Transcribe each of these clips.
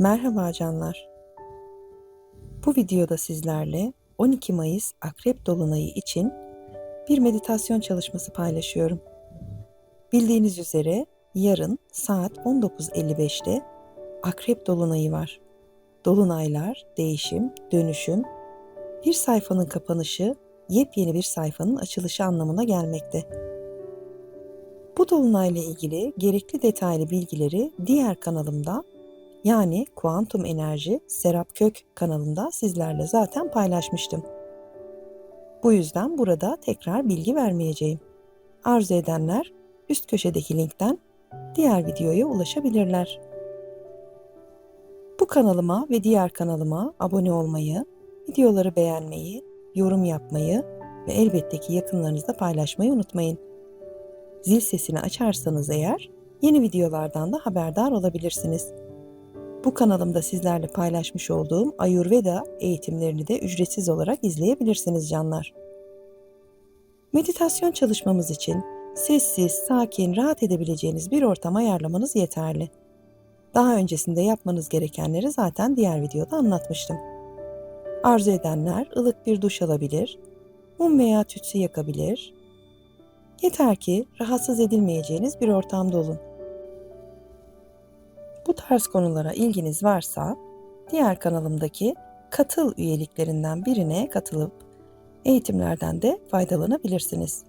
Merhaba canlar. Bu videoda sizlerle 12 Mayıs Akrep Dolunayı için bir meditasyon çalışması paylaşıyorum. Bildiğiniz üzere yarın saat 19.55'te Akrep Dolunayı var. Dolunaylar, değişim, dönüşüm, bir sayfanın kapanışı, yepyeni bir sayfanın açılışı anlamına gelmekte. Bu dolunayla ilgili gerekli detaylı bilgileri diğer kanalımda yani Kuantum Enerji Serap Kök kanalında sizlerle zaten paylaşmıştım. Bu yüzden burada tekrar bilgi vermeyeceğim. Arzu edenler üst köşedeki linkten diğer videoya ulaşabilirler. Bu kanalıma ve diğer kanalıma abone olmayı, videoları beğenmeyi, yorum yapmayı ve elbette ki yakınlarınızla paylaşmayı unutmayın. Zil sesini açarsanız eğer yeni videolardan da haberdar olabilirsiniz. Bu kanalımda sizlerle paylaşmış olduğum Ayurveda eğitimlerini de ücretsiz olarak izleyebilirsiniz canlar. Meditasyon çalışmamız için sessiz, sakin, rahat edebileceğiniz bir ortam ayarlamanız yeterli. Daha öncesinde yapmanız gerekenleri zaten diğer videoda anlatmıştım. Arzu edenler ılık bir duş alabilir, mum veya tütsü yakabilir. Yeter ki rahatsız edilmeyeceğiniz bir ortamda olun. Bu tarz konulara ilginiz varsa diğer kanalımdaki katıl üyeliklerinden birine katılıp eğitimlerden de faydalanabilirsiniz.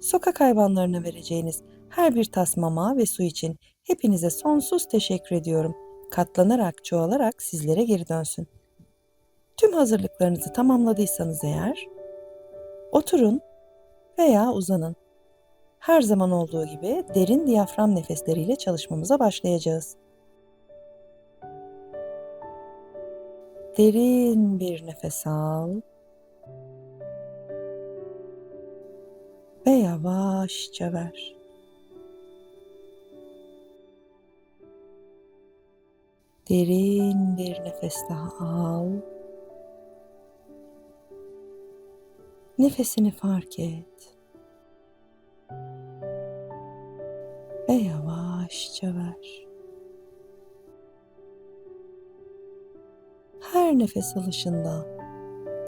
Sokak hayvanlarına vereceğiniz her bir tas mama ve su için hepinize sonsuz teşekkür ediyorum. Katlanarak, çoğalarak sizlere geri dönsün. Tüm hazırlıklarınızı tamamladıysanız eğer, oturun veya uzanın. Her zaman olduğu gibi derin diyafram nefesleriyle çalışmamıza başlayacağız. Derin bir nefes al. Ve yavaşça ver. Derin bir nefes daha al. Nefesini fark et. Ve yavaşça ver. Her nefes alışında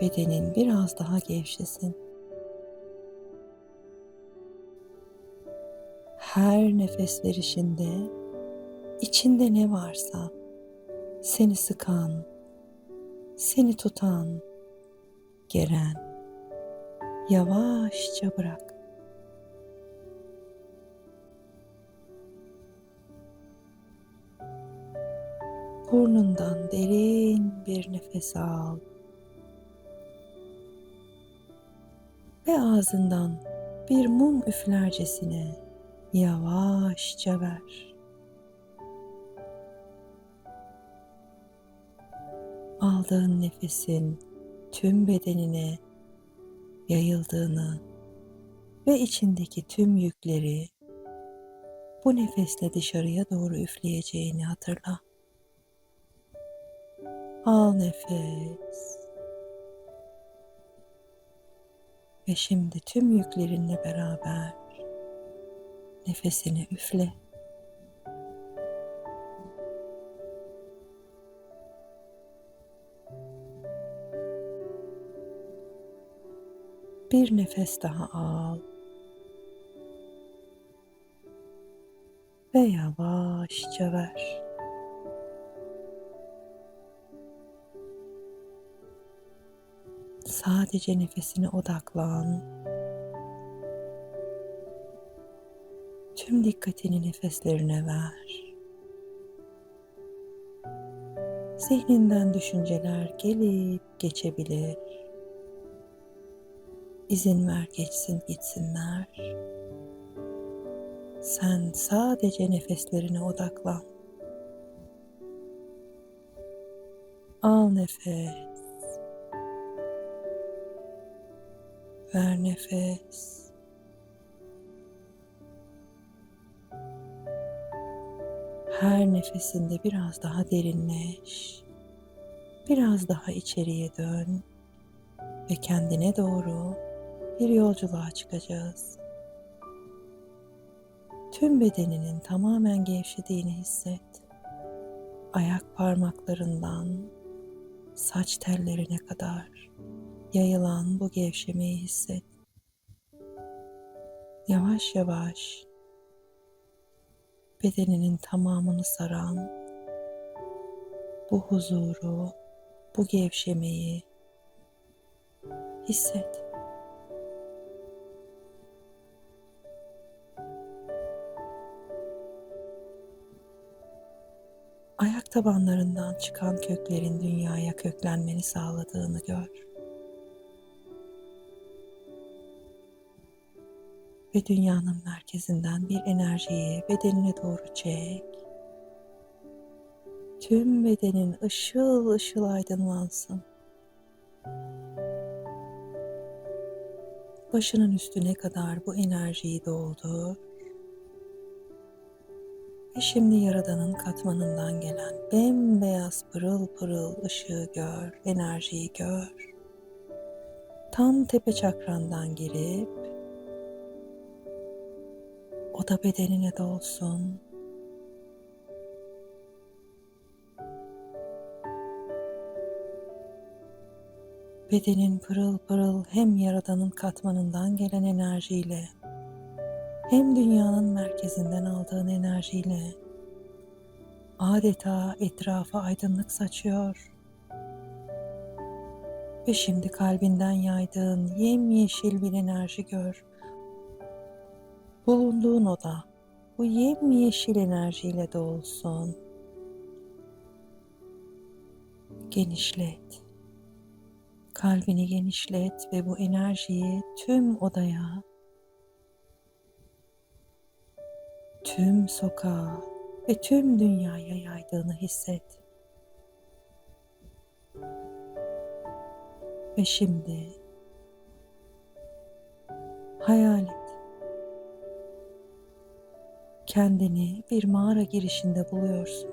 bedenin biraz daha gevşesin. Her nefes verişinde içinde ne varsa seni sıkan, seni tutan, geren yavaşça bırak. Burnundan derin bir nefes al. Ve ağzından bir mum üflercesine yavaşça ver. Aldığın nefesin tüm bedenine yayıldığını ve içindeki tüm yükleri bu nefesle dışarıya doğru üfleyeceğini hatırla. Al nefes. Ve şimdi tüm yüklerinle beraber nefesini üfle. Bir nefes daha al. Ve yavaşça ver. Sadece nefesine odaklan. Tüm dikkatini nefeslerine ver. Zihninden düşünceler gelip geçebilir. İzin ver geçsin gitsinler. Sen sadece nefeslerine odaklan. Al nefes. Ver nefes. Her nefesinde biraz daha derinleş. Biraz daha içeriye dön ve kendine doğru bir yolculuğa çıkacağız. Tüm bedeninin tamamen gevşediğini hisset. ayak parmaklarından saç tellerine kadar yayılan bu gevşemeyi hisset. Yavaş yavaş bedeninin tamamını saran bu huzuru, bu gevşemeyi hisset. Ayak tabanlarından çıkan köklerin dünyaya köklenmeni sağladığını gör. Ve dünyanın merkezinden bir enerjiyi bedenine doğru çek. Tüm bedenin ışıl ışıl aydınlansın. Başının üstüne kadar bu enerjiyi doldur. Ve şimdi Yaradan'ın katmanından gelen bembeyaz pırıl pırıl ışığı gör, enerjiyi gör. Tam tepe çakrandan girip da bedenine dolsun. Bedenin pırıl pırıl hem Yaradan'ın katmanından gelen enerjiyle hem dünyanın merkezinden aldığın enerjiyle adeta etrafa aydınlık saçıyor. Ve şimdi kalbinden yaydığın yemyeşil bir enerji gör. Bulunduğun oda bu yemyeşil enerjiyle dolsun. Genişlet. Kalbini genişlet ve bu enerjiyi tüm odaya tüm sokağa ve tüm dünyaya yaydığını hisset. Ve şimdi hayal et. Kendini bir mağara girişinde buluyorsun.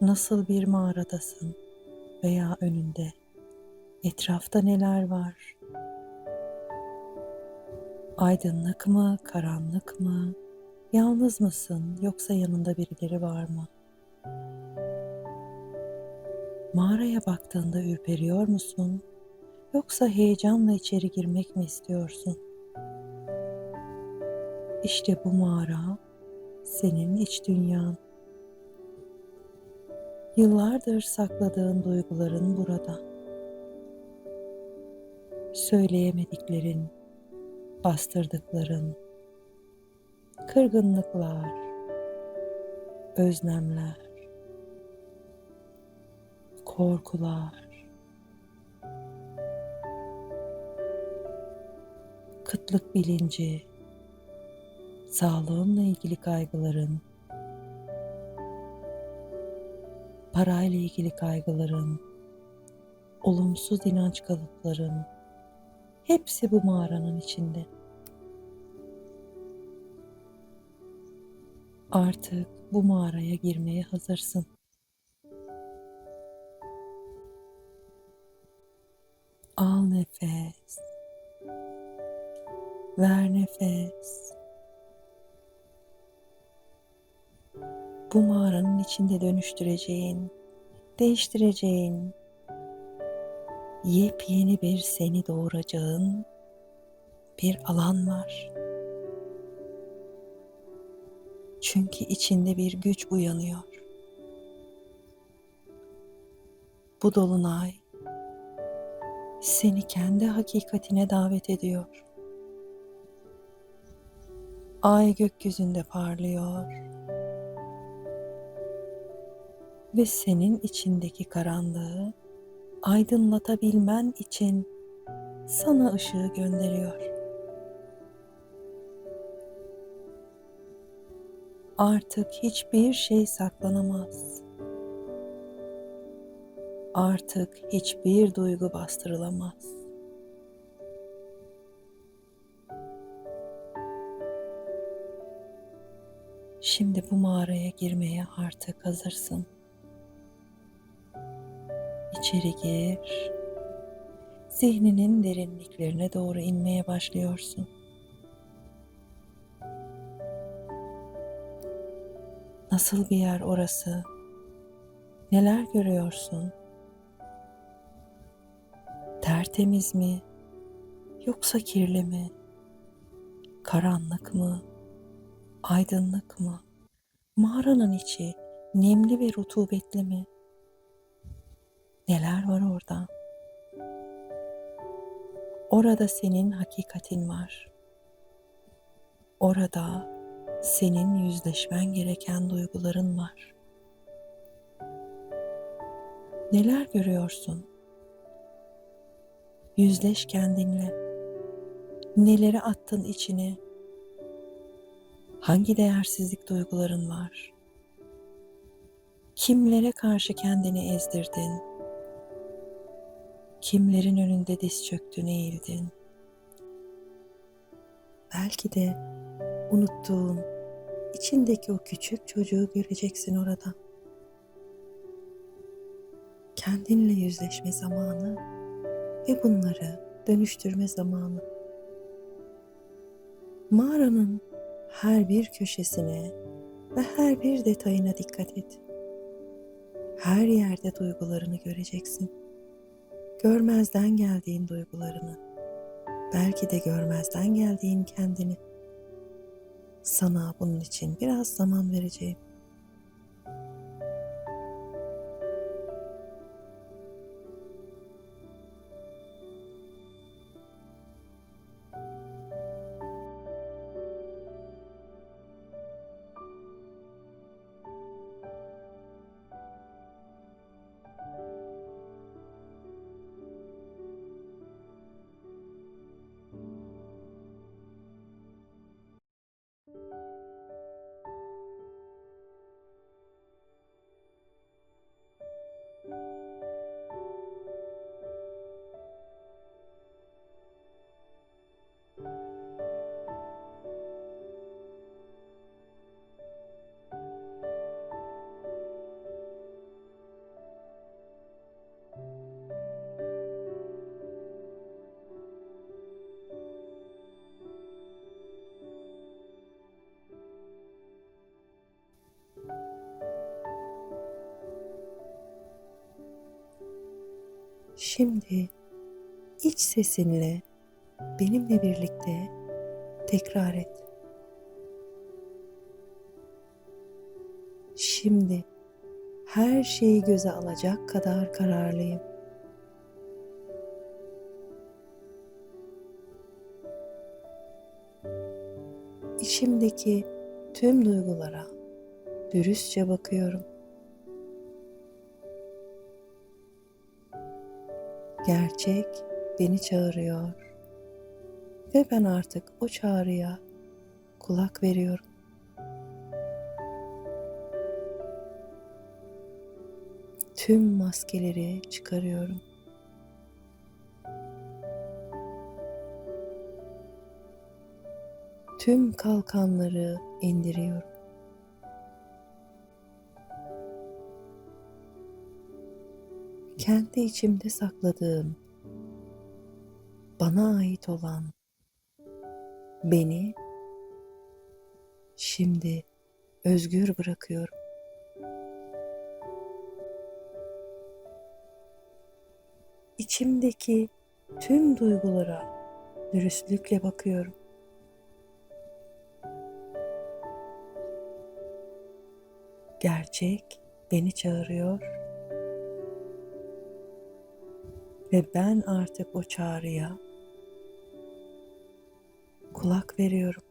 Nasıl bir mağaradasın veya önünde? Etrafta neler var? Aydınlık mı, karanlık mı? Yalnız mısın yoksa yanında birileri var mı? Mağaraya baktığında ürperiyor musun? Yoksa heyecanla içeri girmek mi istiyorsun? İşte bu mağara senin iç dünyan. Yıllardır sakladığın duyguların burada. Söyleyemediklerin, bastırdıkların, kırgınlıklar, özlemler, korkular, kıtlık bilinci, sağlığınla ilgili kaygıların, parayla ilgili kaygıların, olumsuz inanç kalıpların, hepsi bu mağaranın içinde. Artık bu mağaraya girmeye hazırsın. İçinde dönüştüreceğin, değiştireceğin, yepyeni bir seni doğuracağın bir alan var. Çünkü içinde bir güç uyanıyor. Bu dolunay seni kendi hakikatine davet ediyor. Ay gökyüzünde parlıyor. Ve senin içindeki karanlığı aydınlatabilmen için sana ışığı gönderiyor. Artık hiçbir şey saklanamaz. Artık hiçbir duygu bastırılamaz. Şimdi bu mağaraya girmeye artık hazırsın. İçeri gir. Zihninin derinliklerine doğru inmeye başlıyorsun. Nasıl bir yer orası? Neler görüyorsun? Tertemiz mi? Yoksa kirli mi? Karanlık mı? Aydınlık mı? Mağaranın içi nemli ve rutubetli mi? Neler var orada? Orada senin hakikatin var. Orada senin yüzleşmen gereken duyguların var. Neler görüyorsun? Yüzleş kendinle. Neleri attın içine? Hangi değersizlik duyguların var? Kimlere karşı kendini ezdirdin? Kimlerin önünde diz çöktün, eğildin? Belki de unuttuğun, içindeki o küçük çocuğu göreceksin orada. Kendinle yüzleşme zamanı ve bunları dönüştürme zamanı. Mağaranın her bir köşesine ve her bir detayına dikkat et. Her yerde duygularını göreceksin. Görmezden geldiğin duygularını, belki de görmezden geldiğin kendini. Sana bunun için biraz zaman vereceğim. Şimdi iç sesinle benimle birlikte tekrar et. Şimdi her şeyi göze alacak kadar kararlıyım. İçimdeki tüm duygulara dürüstçe bakıyorum. Gerçek beni çağırıyor ve ben artık o çağrıya kulak veriyorum. Tüm maskeleri çıkarıyorum. Tüm kalkanları indiriyorum. Kendi içimde sakladığım, bana ait olan beni şimdi özgür bırakıyorum. İçimdeki tüm duygulara dürüstlükle bakıyorum. Gerçek beni çağırıyor ve ben artık o çağrıya kulak veriyorum.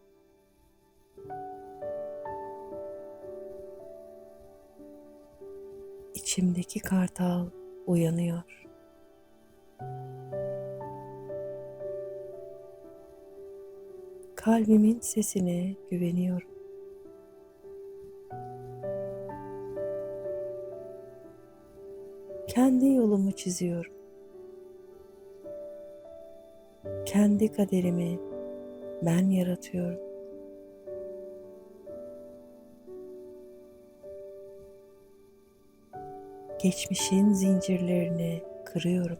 İçimdeki kartal uyanıyor. Kalbimin sesine güveniyorum. Kendi yolumu çiziyorum. kendi kaderimi ben yaratıyorum. Geçmişin zincirlerini kırıyorum.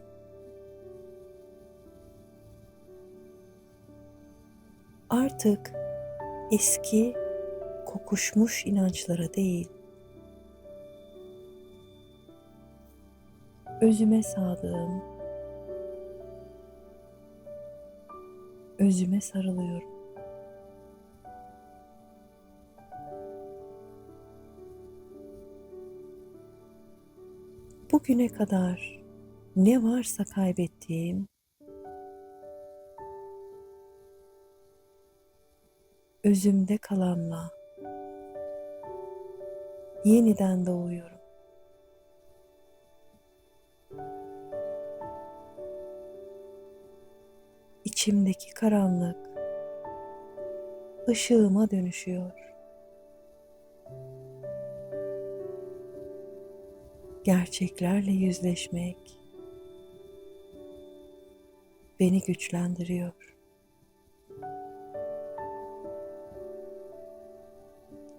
Artık eski kokuşmuş inançlara değil, özüme sadığım özüme sarılıyorum. Bugüne kadar ne varsa kaybettiğim özümde kalanla yeniden doğuyorum. İçimdeki karanlık ışığıma dönüşüyor. Gerçeklerle yüzleşmek beni güçlendiriyor.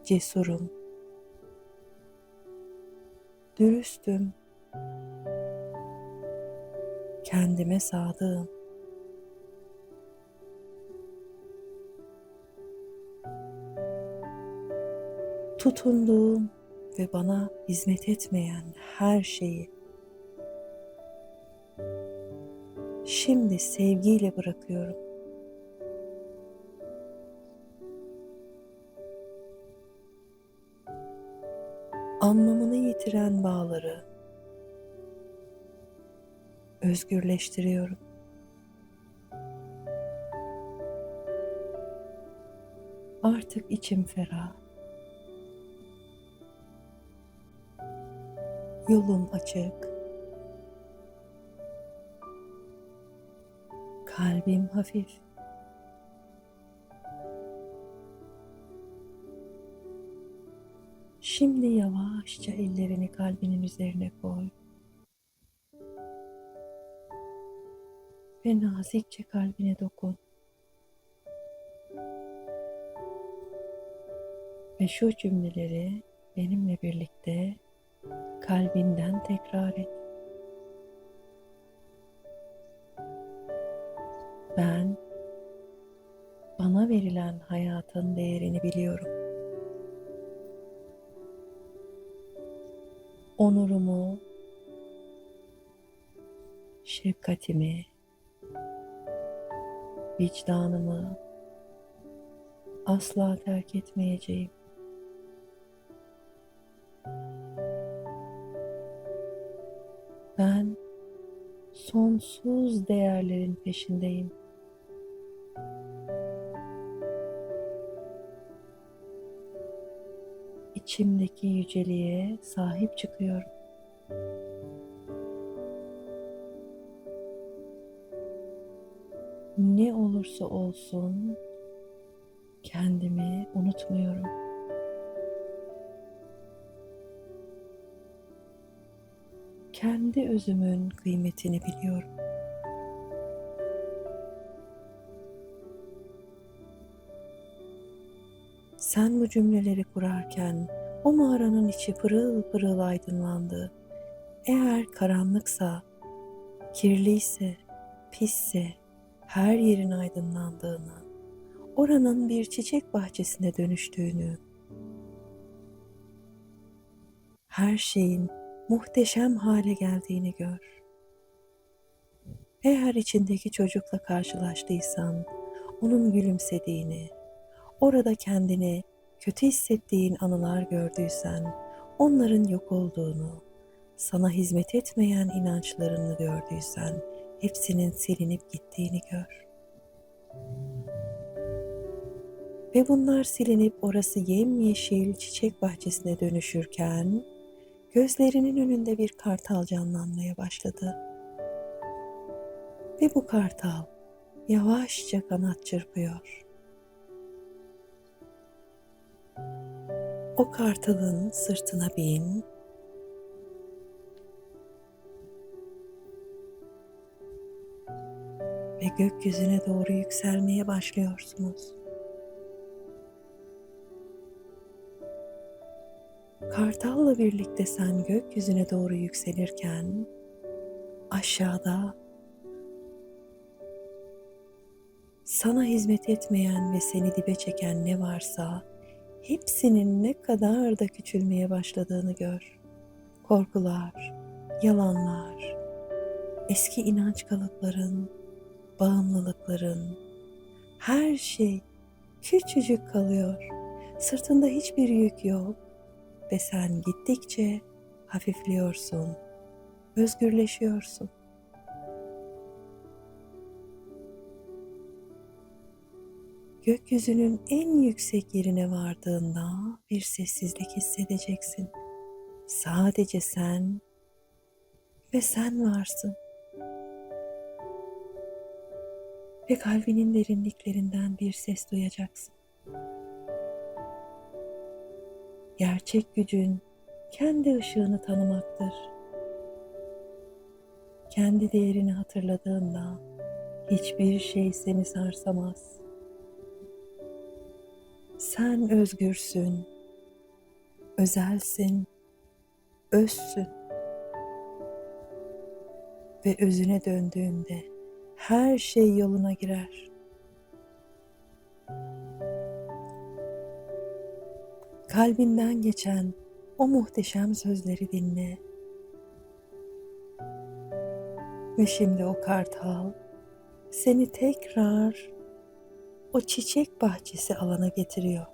Cesurum. Dürüstüm. Kendime sadığım. Tutunduğum ve bana hizmet etmeyen her şeyi şimdi sevgiyle bırakıyorum. Anlamını yitiren bağları özgürleştiriyorum. Artık içim ferah. Yolum açık. Kalbim hafif. Şimdi yavaşça ellerini kalbinin üzerine koy. Ve nazikçe kalbine dokun. Ve şu cümleleri benimle birlikte kalbinden tekrar et. Ben bana verilen hayatın değerini biliyorum. Onurumu, şefkatimi, vicdanımı asla terk etmeyeceğim. Sonsuz değerlerin peşindeyim. İçimdeki yüceliğe sahip çıkıyorum. Ne olursa olsun kendimi unutmuyorum. Kendi özümün kıymetini biliyorum. Sen bu cümleleri kurarken o mağaranın içi pırıl pırıl aydınlandı. Eğer karanlıksa, kirliyse, pisse her yerin aydınlandığını, oranın bir çiçek bahçesine dönüştüğünü, her şeyin muhteşem hale geldiğini gör. Eğer içindeki çocukla karşılaştıysan, onun gülümsediğini, orada kendini kötü hissettiğin anılar gördüysen, onların yok olduğunu, sana hizmet etmeyen inançlarını gördüysen, hepsinin silinip gittiğini gör. Ve bunlar silinip orası yemyeşil çiçek bahçesine dönüşürken, gözlerinin önünde bir kartal canlanmaya başladı. Ve bu kartal yavaşça kanat çırpıyor. O kartalın sırtına bin ve gökyüzüne doğru yükselmeye başlıyorsunuz. Kartalla birlikte sen gökyüzüne doğru yükselirken aşağıda sana hizmet etmeyen ve seni dibe çeken ne varsa hepsinin ne kadar da küçülmeye başladığını gör. Korkular, yalanlar, eski inanç kalıpların, bağımlılıkların, her şey küçücük kalıyor. Sırtında hiçbir yük yok ve sen gittikçe hafifliyorsun, özgürleşiyorsun. Gökyüzünün en yüksek yerine vardığında bir sessizlik hissedeceksin. Sadece sen ve sen varsın. Ve kalbinin derinliklerinden bir ses duyacaksın. Gerçek gücün kendi ışığını tanımaktır. Kendi değerini hatırladığında hiçbir şey seni sarsamaz. Sen özgürsün, özelsin, özsün. Ve özüne döndüğünde her şey yoluna girer. Kalbinden geçen o muhteşem sözleri dinle. Ve şimdi o kartal seni tekrar o çiçek bahçesi alana getiriyor.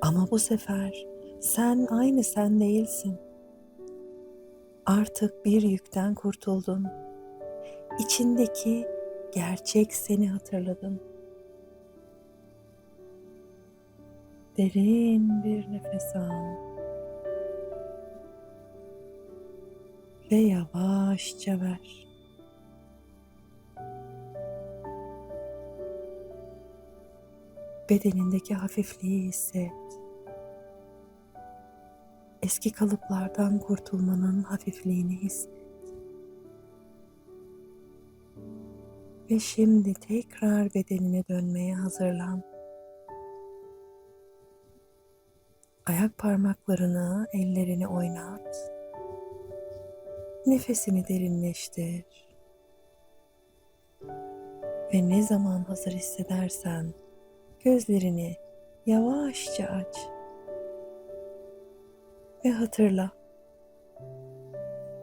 Ama bu sefer sen aynı sen değilsin. Artık bir yükten kurtuldun. İçindeki gerçek seni hatırladın. Derin bir nefes al. Ve yavaşça ver. Bedenindeki hafifliği hisset. Eski kalıplardan kurtulmanın hafifliğini hisset. Ve şimdi tekrar bedenine dönmeye hazırlan. Ayak parmaklarını, ellerini oynat. Nefesini derinleştir. Ve ne zaman hazır hissedersen gözlerini yavaşça aç. Ve hatırla.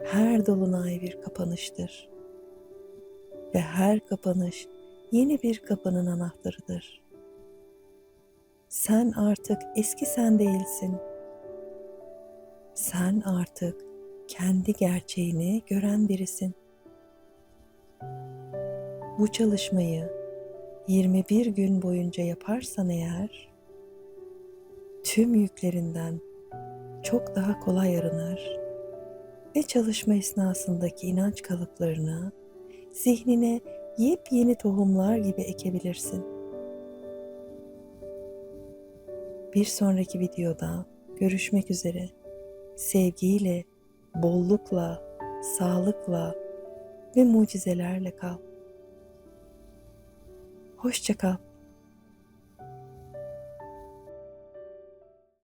Her dolunay bir kapanıştır. Ve her kapanış yeni bir kapının anahtarıdır. Sen artık eski sen değilsin. Sen artık kendi gerçeğini gören birisin. Bu çalışmayı 21 gün boyunca yaparsan eğer tüm yüklerinden çok daha kolay arınır ve çalışma esnasındaki inanç kalıplarını zihnine yepyeni tohumlar gibi ekebilirsin. Bir sonraki videoda görüşmek üzere. Sevgiyle, bollukla, sağlıkla ve mucizelerle kal. Hoşça kal.